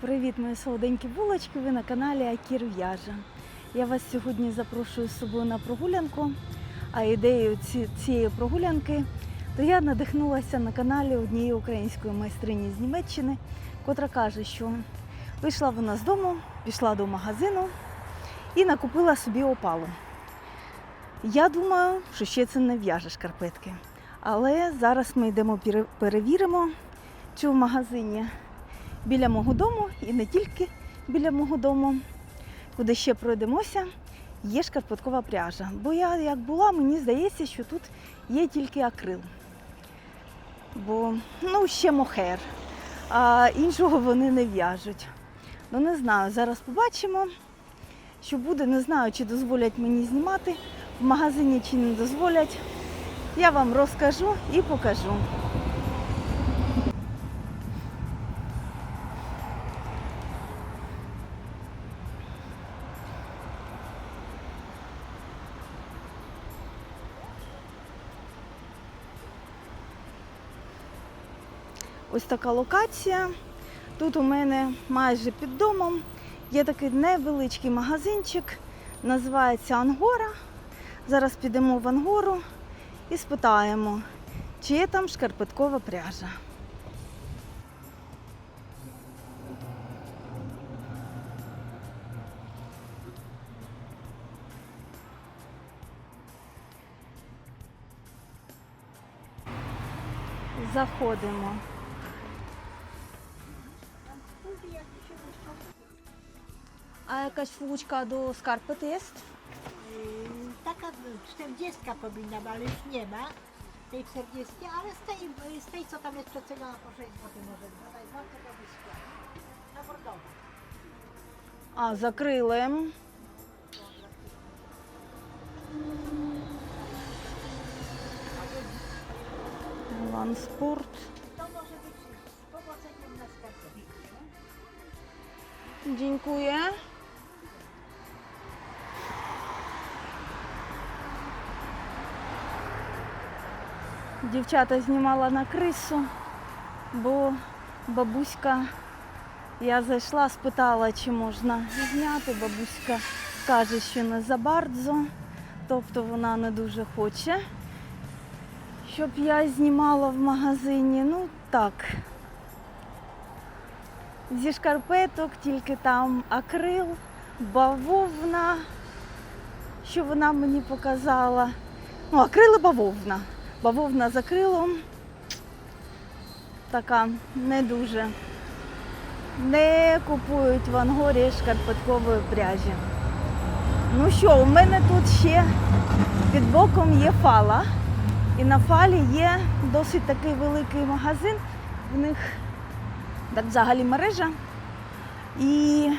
Привіт, мої солоденькі булочки! Ви на каналі Акір В'яжа. Я вас сьогодні запрошую з собою на прогулянку. А ідеєю ці- цієї прогулянки то я надихнулася на каналі однієї української майстрині з Німеччини, котра каже, що вийшла вона з дому, пішла до магазину і накупила собі опалу. Я думаю, що ще це не в'яже шкарпетки. Але зараз ми йдемо перевіримо, чи в магазині біля мого дому і не тільки біля мого дому, куди ще пройдемося, є шкарпеткова пряжа. Бо я як була, мені здається, що тут є тільки акрил. Бо ну, ще мохер, а іншого вони не в'яжуть. Ну не знаю, зараз побачимо, що буде. Не знаю, чи дозволять мені знімати в магазині, чи не дозволять. Я вам розкажу і покажу. Ось така локація. Тут у мене майже під домом є такий невеличкий магазинчик, називається Ангора. Зараз підемо в Ангору і спитаємо, чи є там шкарпеткова пряжа. Заходимо. А якась флучка до скарпет є? Yy, Taka 40 powinna, być, ale już nie ma tej 40, ale z tej, z tej co tam jest przeceniona po 6 zł może dodaj, no to robi skład. Na bordowo. А, закрили. Ланспорт. To może być z powoceniem na skarpetkę. Dziękuję. Дівчата знімала на крису, бо бабуська, я зайшла, спитала, чи можна зняти. Бабуська каже, що не забардзо, тобто вона не дуже хоче, щоб я знімала в магазині. Ну так, зі шкарпеток, тільки там акрил, бавовна, що вона мені показала. Ну, акрил і бавовна. Бавовна з акрилом. Така не дуже. Не купують в Ангорі шкарпеткової пряжі. Ну що, у мене тут ще під боком є фала. І на фалі є досить такий великий магазин. В них так взагалі мережа. І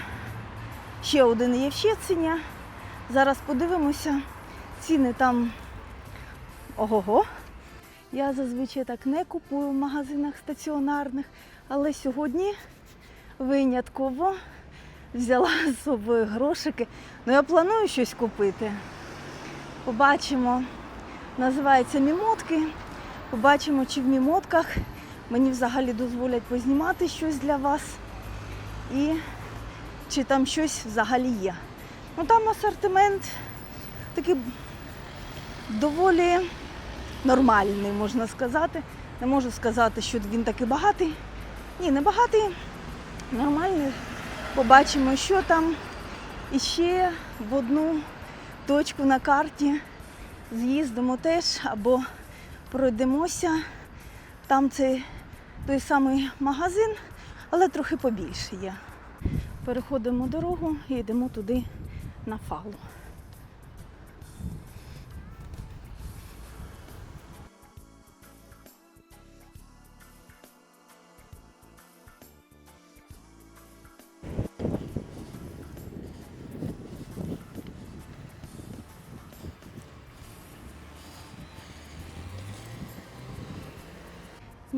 ще один є в Щецині. Зараз подивимося. Ціни там ого-го. Я зазвичай так не купую в магазинах стаціонарних, але сьогодні винятково взяла з собою грошики. Ну, я планую щось купити. Побачимо. Називається мімотки. Побачимо, чи в мімотках мені взагалі дозволять познімати щось для вас. І чи там щось взагалі є. Ну там асортимент такий доволі нормальний, можна сказати. Не можу сказати, що він такий багатий. Ні, не багатий, нормальний. Побачимо, що там. І ще в одну точку на карті з'їздимо теж або пройдемося. Там цей той самий магазин, але трохи побільше є. Переходимо дорогу і йдемо туди на фалу.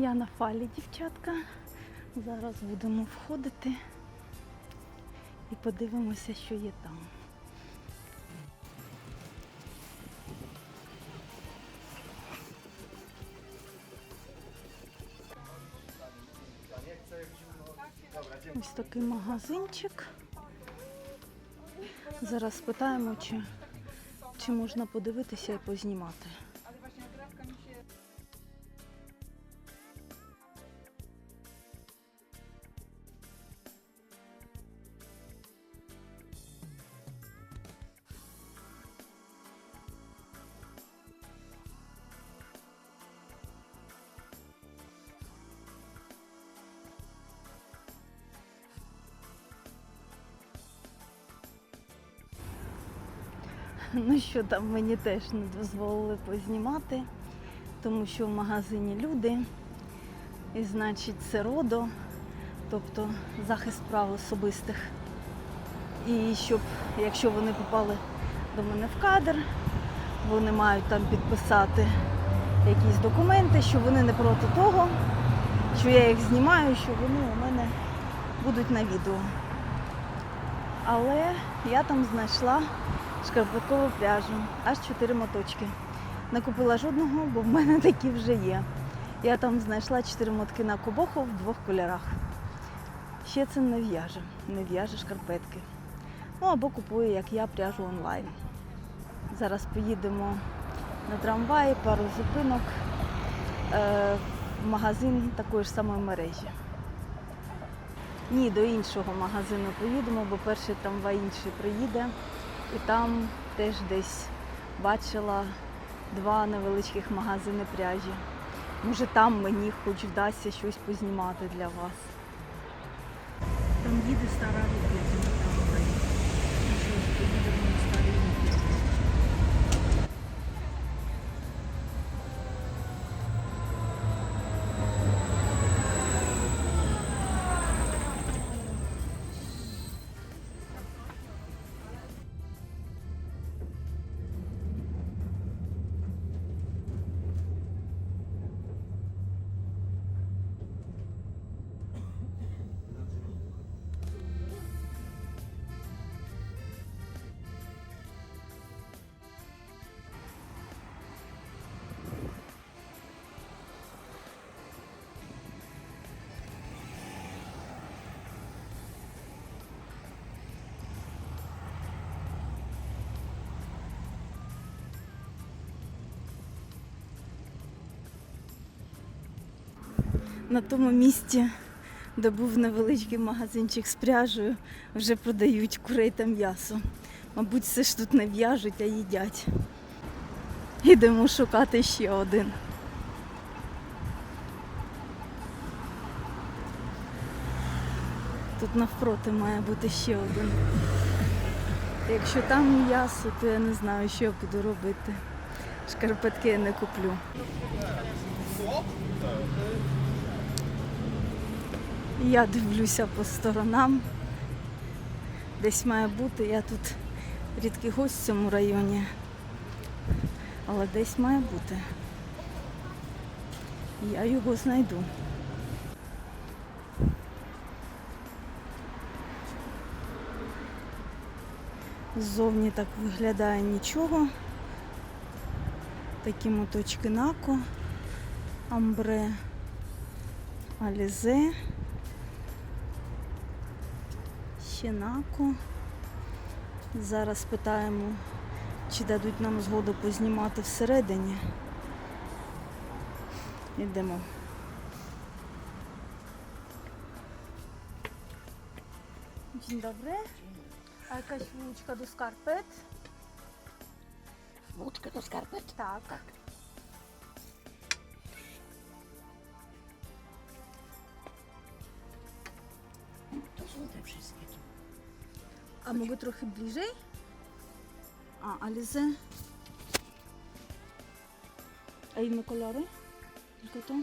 Я на фалі, дівчатка. Зараз будемо входити і подивимося, що є там. Ось такий магазинчик. Зараз спитаємо, чи, чи можна подивитися і познімати. Ну що там мені теж не дозволили познімати, тому що в магазині люди, і значить це РОДО, тобто захист прав особистих. І щоб, якщо вони попали до мене в кадр, вони мають там підписати якісь документи, що вони не проти того, що я їх знімаю, що вони у мене будуть на відео. Але я там знайшла шкарпеткову пряжу, аж чотири моточки. Не купила жодного, бо в мене такі вже є. Я там знайшла чотири мотки на кобоху в двох кольорах. Ще це не в'яже, не в'яже шкарпетки. Ну або купую, як я, пряжу онлайн. Зараз поїдемо на трамваї, пару зупинок е, в магазин такої ж самої мережі. Ні, до іншого магазину поїдемо, бо перший трамвай інший приїде. І там теж десь бачила два невеличких магазини пряжі. Може там мені хоч вдасться щось познімати для вас. Там їде стара рухлядь На тому місці, де був невеличкий магазинчик з пряжею, вже продають курей та м'ясо. Мабуть, все ж тут не в'яжуть, а їдять. Ідемо шукати ще один. Тут навпроти має бути ще один. Якщо там м'ясо, то я не знаю, що я буду робити. Шкарпетки я не куплю. Я дивлюся по сторонам. Десь має бути. Я тут рідкий гость в цьому районі. Але десь має бути. Я його знайду. Ззовні так виглядає нічого. Такі моточки нако, амбре, алізе. Ще нако. Зараз питаємо, чи дадуть нам згоду познімати всередині. Йдемо. Dzień dobry. A jakaś włóczka do skarpet? Włóczkę do skarpet? Tak. To są te wszystkie. A mogę trochę bliżej? A, Alize? A inne kolory? Tylko to?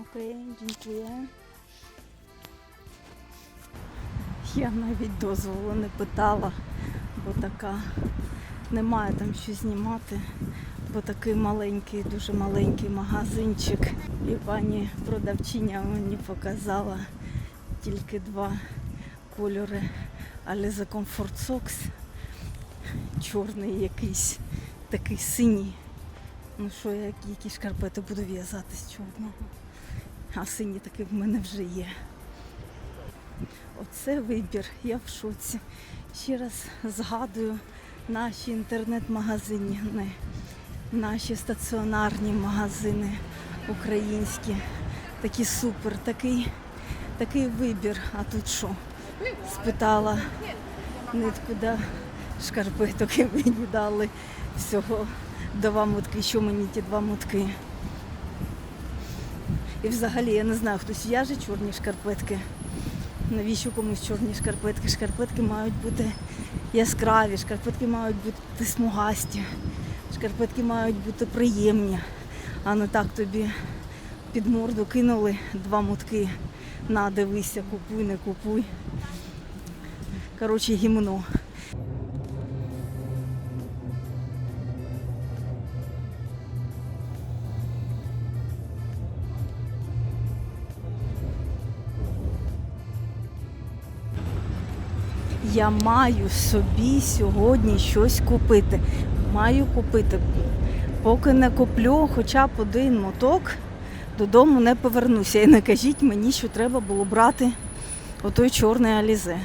Okej, dziękuję. Я навіть дозволу не питала, бо така немає там що знімати, бо такий маленький, дуже маленький магазинчик. І пані продавчиня мені показала тільки два кольори, але за Comfort Socks чорний якийсь, такий синій. Ну що, я які шкарпети буду в'язати з чорного. а сині таки в мене вже є. Оце вибір, я в шоці. Ще раз згадую наші інтернет-магазини, наші стаціонарні магазини українські. Такі супер, такий, такий вибір. А тут що? Спитала нитку да, шкарпеток і мені дали всього два мотки. Що мені ті два мотки? І взагалі я не знаю, хтось в'яже чорні шкарпетки. Навіщо комусь чорні шкарпетки? Шкарпетки мають бути яскраві, шкарпетки мають бути смугасті, шкарпетки мають бути приємні, а не так тобі під морду кинули два мотки. На, дивися, купуй, не купуй. Коротше, гімно. Я маю собі сьогодні щось купити. Маю купити. Поки не куплю хоча б один моток, додому не повернуся. І не кажіть мені, що треба було брати отой чорний алізе.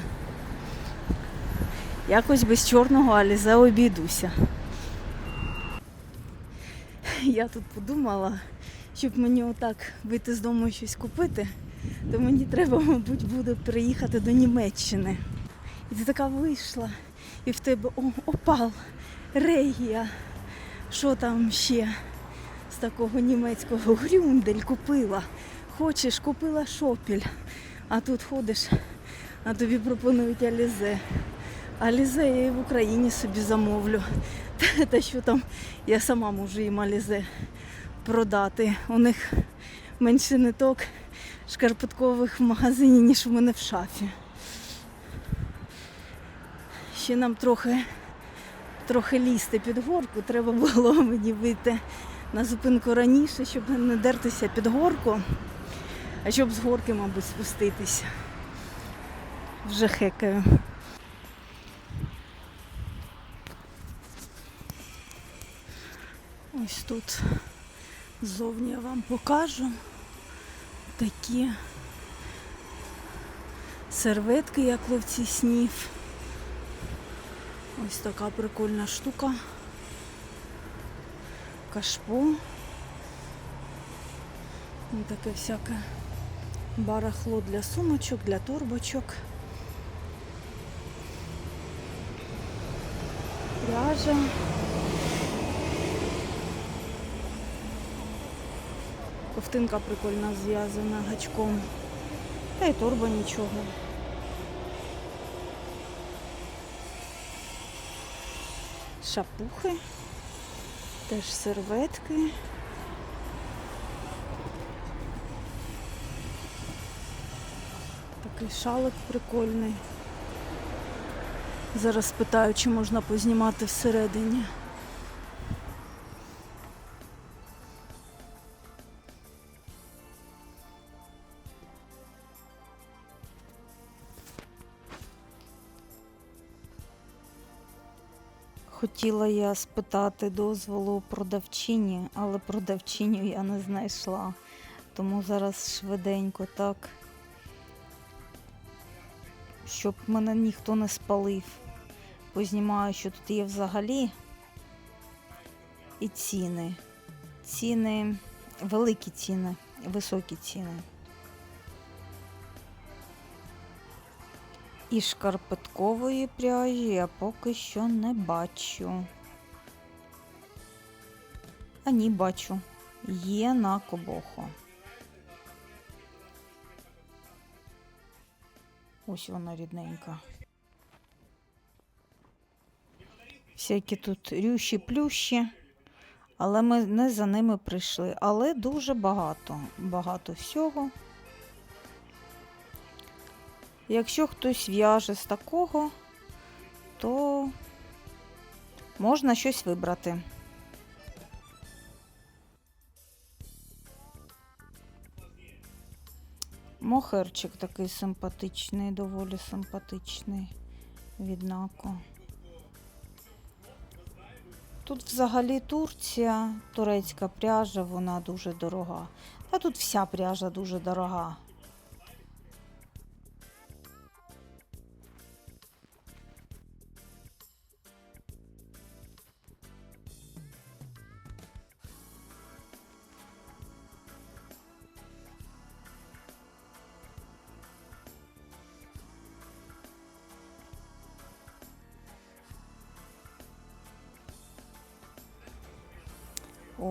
Якось без чорного алізе обійдуся. Я тут подумала, щоб мені отак вийти з дому і щось купити, то мені треба, мабуть, буде приїхати до Німеччини. І ти така вийшла, і в тебе о, опал, регія. Що там ще з такого німецького грюндель купила? Хочеш, купила шопіль. А тут ходиш, а тобі пропонують алізе. Алізе я і в Україні собі замовлю. Та, що там, я сама можу їм алізе продати. У них менше ниток шкарпеткових в магазині, ніж у мене в шафі. Ще нам трохи, трохи лізти під горку. Треба було мені вийти на зупинку раніше, щоб не дертися під горку, а щоб з горки, мабуть, спуститися. Вже хекаю. Ось тут ззовні я вам покажу такі серветки, як ловці снів. Ось така прикольна штука. Кашпо. І таке всяке барахло для сумочок, для торбочок. Пряжа. Ковтинка прикольно зв'язана гачком. Та й торба нічого. Шапухи, теж серветки. Такий шалик прикольний. Зараз питаю, чи можна познімати всередині. Хотіла я спитати дозволу продавчині, але продавчиню я не знайшла. Тому зараз швиденько так, щоб мене ніхто не спалив. Познімаю, що тут є взагалі. І ціни. Ціни, великі ціни, високі ціни. І шкарпеткової пряжі я поки що не бачу. А ні, бачу. Є на кобохо. Ось вона рідненька. Всякі тут рющі плющі, але ми не за ними прийшли. Але дуже багато, багато всього. Якщо хтось в'яже з такого, то можна щось вибрати. Мохерчик такий симпатичний, доволі симпатичний від Нако. Тут взагалі Турція, турецька пряжа, вона дуже дорога. А тут вся пряжа дуже дорога.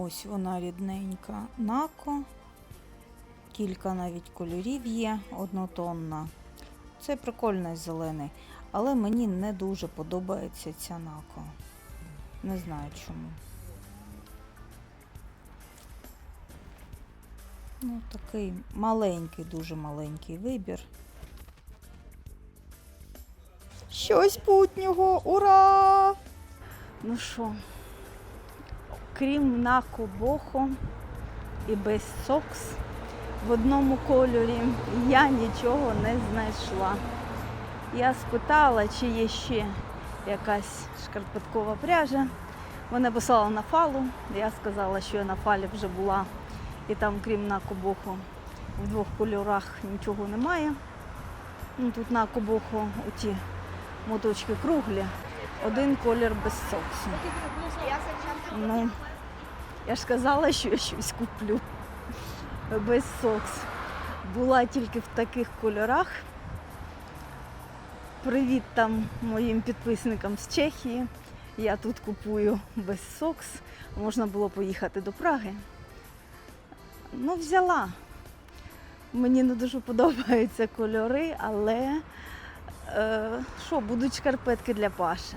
Ось вона рідненька нако. Кілька навіть кольорів є, однотонна. Це прикольний зелений, але мені не дуже подобається ця нако. Не знаю чому. Ну, такий маленький, дуже маленький вибір. Щось путнього! Ура! Ну що, крім нако бохо і без сокс, в одному кольорі я нічого не знайшла. Я спитала, чи є ще якась шкарпеткова пряжа. Вона писала на фалу. Я сказала, що я на фалі вже була, і там, крім накобоху, в двох кольорах нічого немає. Ну, тут накобоху оті моточки круглі, один колір без соксу. Ну, я ж сказала, що я щось куплю без сокс. Була тільки в таких кольорах. Привіт там моїм підписникам з Чехії. Я тут купую без сокс. Можна було поїхати до Праги. Ну, взяла. Мені не дуже подобаються кольори, але е, що, будуть шкарпетки для Паша.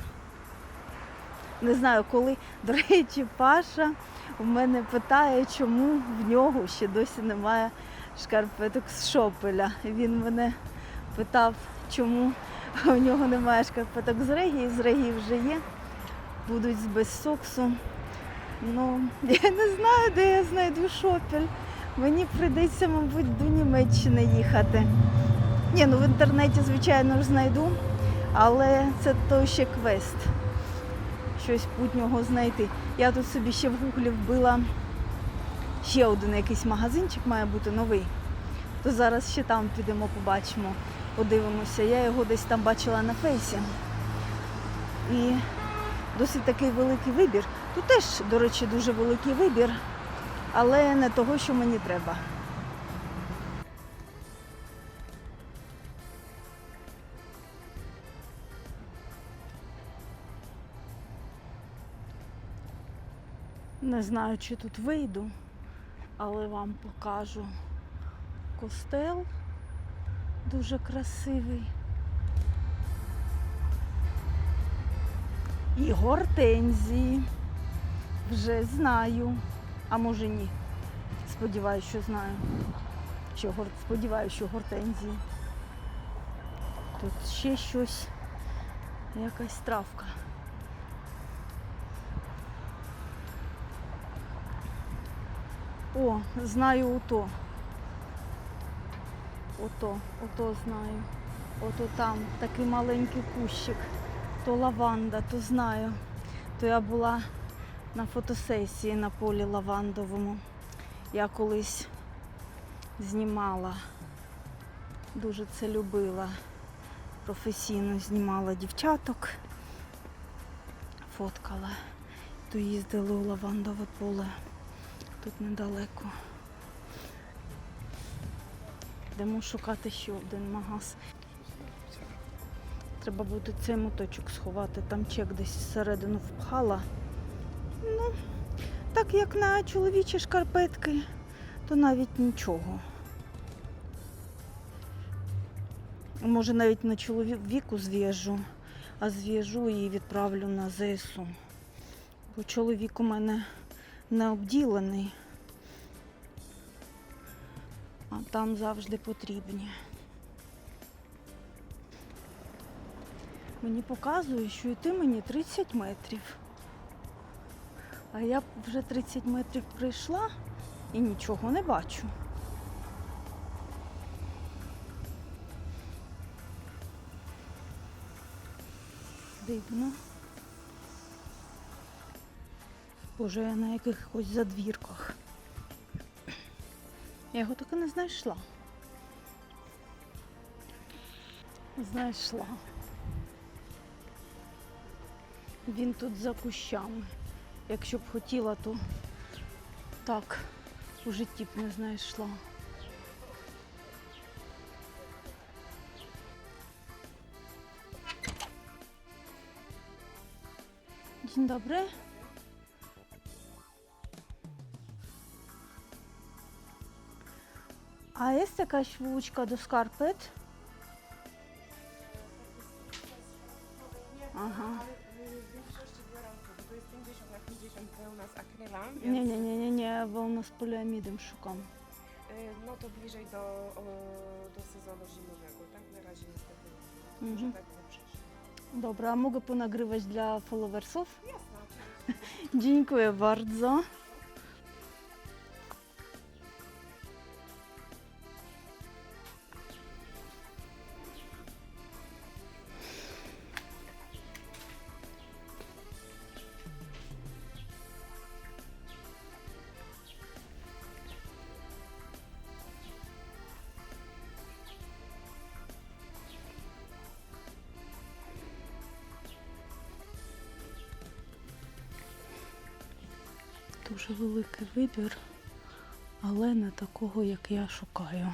Не знаю, коли, до речі, Паша у мене питає, чому в нього ще досі немає шкарпеток з шопеля. Він мене питав, чому у нього немає шкарпеток з регії. З регії вже є, будуть без соксу. Ну, я не знаю, де я знайду шопель. Мені прийдеться, мабуть, до Німеччини їхати. Ні, ну в інтернеті, звичайно ж, знайду, але це той ще квест щось путнього знайти. Я тут собі ще в гуглі вбила ще один якийсь магазинчик, має бути новий. То зараз ще там підемо, побачимо, подивимося. Я його десь там бачила на фейсі. І досить такий великий вибір. Тут теж, до речі, дуже великий вибір, але не того, що мені треба. Не знаю, чи тут вийду, але вам покажу костел дуже красивий. І гортензії. Вже знаю. А може ні. Сподіваюсь, що знаю. Що. Сподіваюсь, що гортензії. Тут ще щось, якась травка. О, знаю ото. Ото, ото знаю. Ото там такий маленький кущик. То лаванда, то знаю. То я була на фотосесії на полі лавандовому. Я колись знімала. Дуже це любила. Професійно знімала дівчаток, фоткала. То їздили у лавандове поле тут недалеко. Йдемо шукати ще один магаз. Треба буде цей моточок сховати, там чек десь всередину впхала. Ну, так як на чоловічі шкарпетки, то навіть нічого. Може навіть на чоловіку зв'яжу, а зв'яжу і відправлю на ЗСУ. Бо чоловік у мене не обділений, а там завжди потрібні. Мені показує, що йти мені 30 метрів. А я вже 30 метрів прийшла і нічого не бачу. Дивно. Я на якихось задвірках. Я його так і не знайшла. Знайшла. Він тут за кущами. Якщо б хотіла, то так у житті б не знайшла. Dzień dobry. A jest jakaś włóczka do skarpet? Aha. W większości biorą to, to jest 50 na 50 u nas akryla, więc Nie, nie, nie, nie, nie, bo u nas poliamidem szukam. y, no to bliżej do, o, do sezonu zimowego, tak? Na razie niestety Mhm. tak. Dobra, mogę ponagrywać dla followersów? Jasne. Dziękuję bardzo. Дуже великий вибір, але не такого, як я шукаю.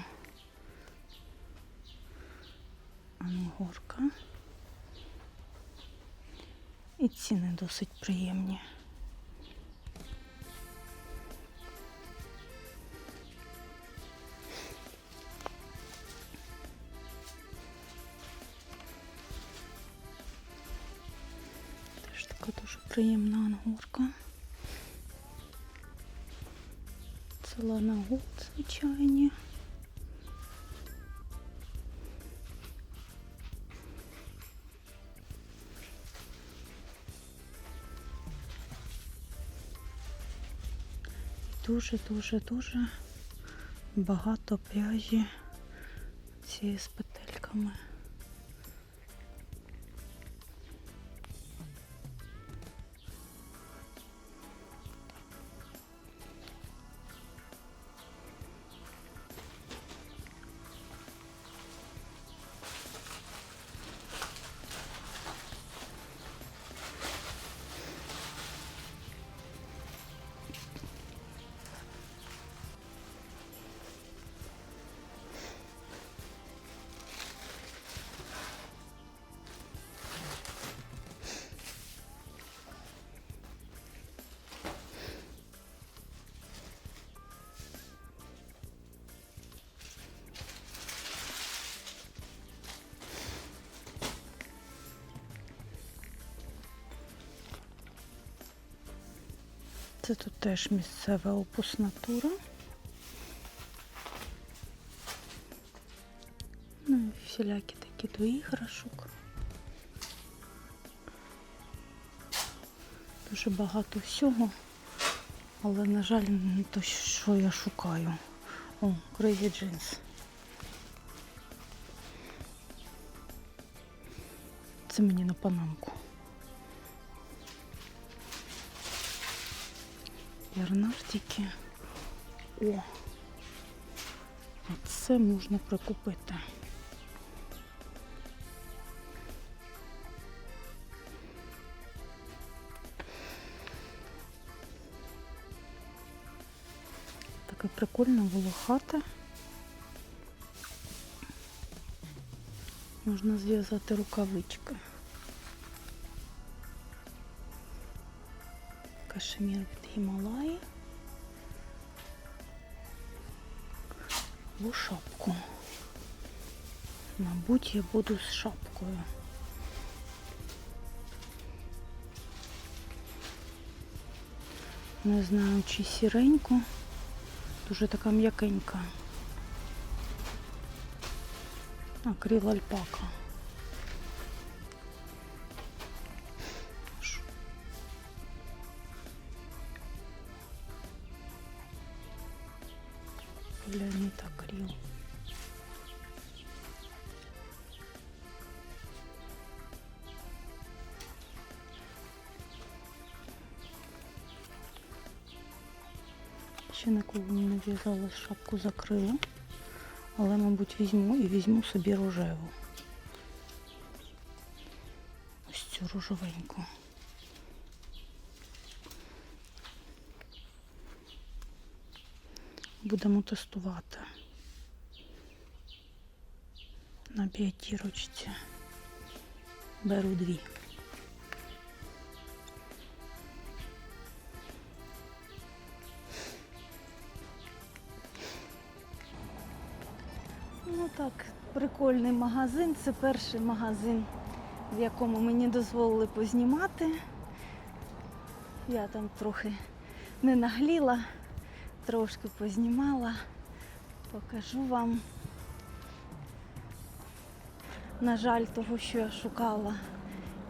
Ангорка. І ціни досить приємні. Теж така дуже приємна ангорка. Дуже, дуже, дуже багато пряжі цієї з петельками. Теж місцева опусна тура. Ну і всілякі такі до іграшок. Дуже багато всього, але, на жаль, не те, що я шукаю. О, Crazy Jeans. Це мені на панамку. Ярнартики. О! А це можна прикупити. Таке прикольне волохате. Можна зв'язати рукавички. Кашемір від Гімалаї. Або шапку. Мабуть, я буду з шапкою. Не знаю, чи сіреньку. Дуже така м'якенька. Акрил альпака. Ще ніколи не в'язала шапку закрила. Але, мабуть, візьму і візьму собі рожеву. Ось цю рожевеньку. Будемо тестувати. На п'ятірочці. Беру дві. Так, прикольний магазин. Це перший магазин, в якому мені дозволили познімати. Я там трохи не нагліла, трошки познімала. Покажу вам. На жаль, того, що я шукала,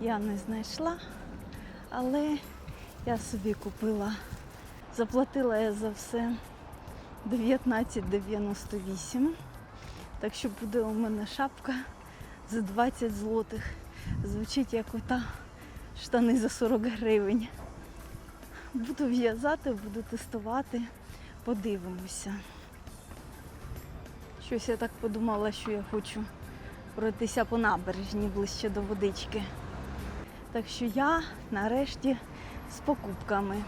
я не знайшла, але я собі купила, заплатила я за все 19,98. Так що буде у мене шапка за 20 злотих. Звучить як ота штани за 40 гривень. Буду в'язати, буду тестувати, подивимося. Щось я так подумала, що я хочу пройтися по набережні ближче до водички. Так що я нарешті з покупками.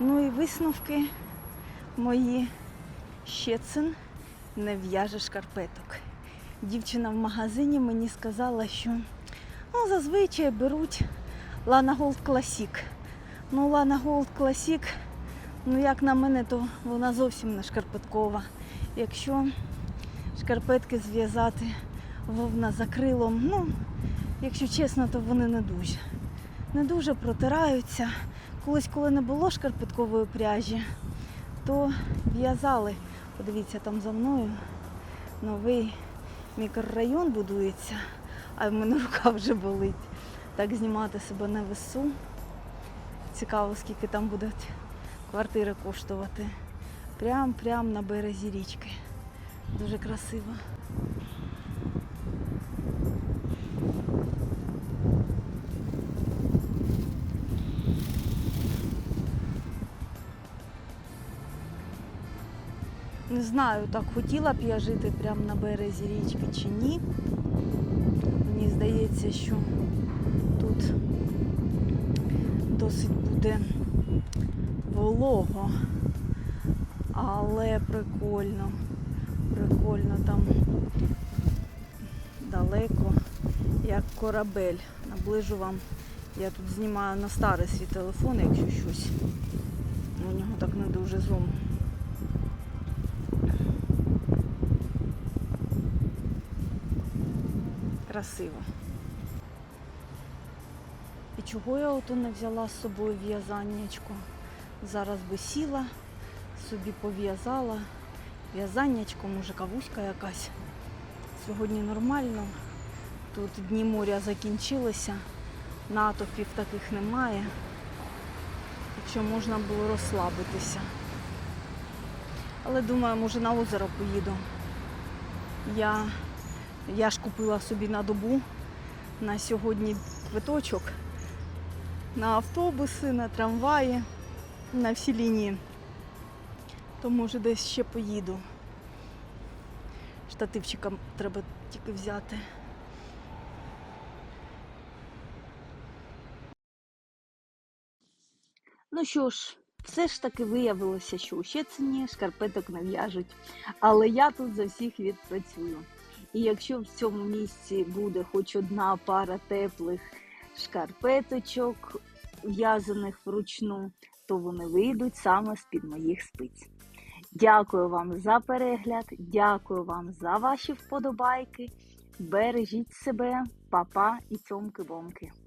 Ну і висновки мої щецин не в'яже шкарпеток. Дівчина в магазині мені сказала, що ну, зазвичай беруть Lana Gold Classic. Ну, Lana Gold Classic, ну як на мене, то вона зовсім не шкарпеткова. Якщо шкарпетки зв'язати вовна за крилом, ну, якщо чесно, то вони не дуже. Не дуже протираються. Колись, коли не було шкарпеткової пряжі, то в'язали. Подивіться, там за мною новий мікрорайон будується, а в мене рука вже болить. Так знімати себе на весу. Цікаво, скільки там будуть квартири коштувати. Прям-прям на березі річки. Дуже красиво. Не знаю, так хотіла б я жити прямо на березі річки чи ні. Мені здається, що тут досить буде волого, але прикольно. Прикольно там далеко, як корабель. Наближу вам. Я тут знімаю на старий свій телефон, якщо щось. У нього так не дуже зум. Красиво. І чого я ото не взяла з собою в'язаннячко? Зараз би сіла, собі пов'язала. В'язаннячко, може кавуська якась. Сьогодні нормально. Тут дні моря закінчилися, натовпів таких немає. Так що можна було розслабитися. Але думаю, може на озеро поїду. Я я ж купила собі на добу на сьогодні квиточок на автобуси, на трамваї, на всі лінії. То може десь ще поїду. Штативчика треба тільки взяти. Ну що ж, все ж таки виявилося, що у Щецині шкарпеток не в'яжуть. Але я тут за всіх відпрацюю. І якщо в цьому місці буде хоч одна пара теплих шкарпеточок, в'язаних вручну, то вони вийдуть саме з-під моїх спиць. Дякую вам за перегляд, дякую вам за ваші вподобайки. Бережіть себе, папа і цьомки-бомки.